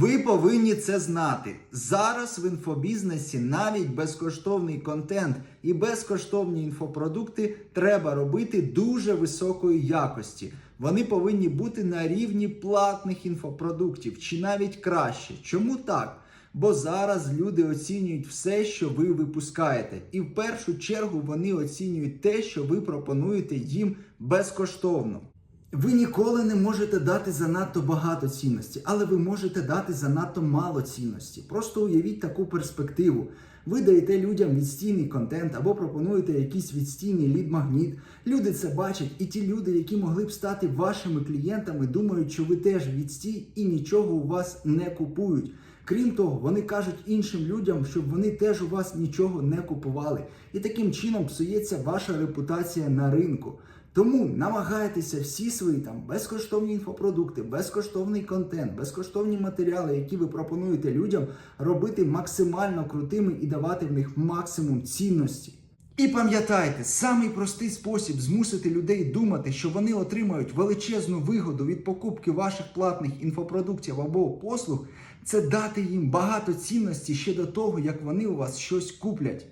Ви повинні це знати. Зараз в інфобізнесі навіть безкоштовний контент і безкоштовні інфопродукти треба робити дуже високої якості. Вони повинні бути на рівні платних інфопродуктів чи навіть краще. Чому так? Бо зараз люди оцінюють все, що ви випускаєте, і в першу чергу вони оцінюють те, що ви пропонуєте їм безкоштовно. Ви ніколи не можете дати занадто багато цінності, але ви можете дати занадто мало цінності. Просто уявіть таку перспективу. Ви даєте людям відстійний контент або пропонуєте якийсь відстійний лід-магніт. Люди це бачать, і ті люди, які могли б стати вашими клієнтами, думають, що ви теж відстій і нічого у вас не купують. Крім того, вони кажуть іншим людям, щоб вони теж у вас нічого не купували. І таким чином псується ваша репутація на ринку. Тому намагайтеся всі свої там безкоштовні інфопродукти, безкоштовний контент, безкоштовні матеріали, які ви пропонуєте людям, робити максимально крутими і давати в них максимум цінності. І пам'ятайте, самий простий спосіб змусити людей думати, що вони отримають величезну вигоду від покупки ваших платних інфопродуктів або послуг, це дати їм багато цінності ще до того, як вони у вас щось куплять.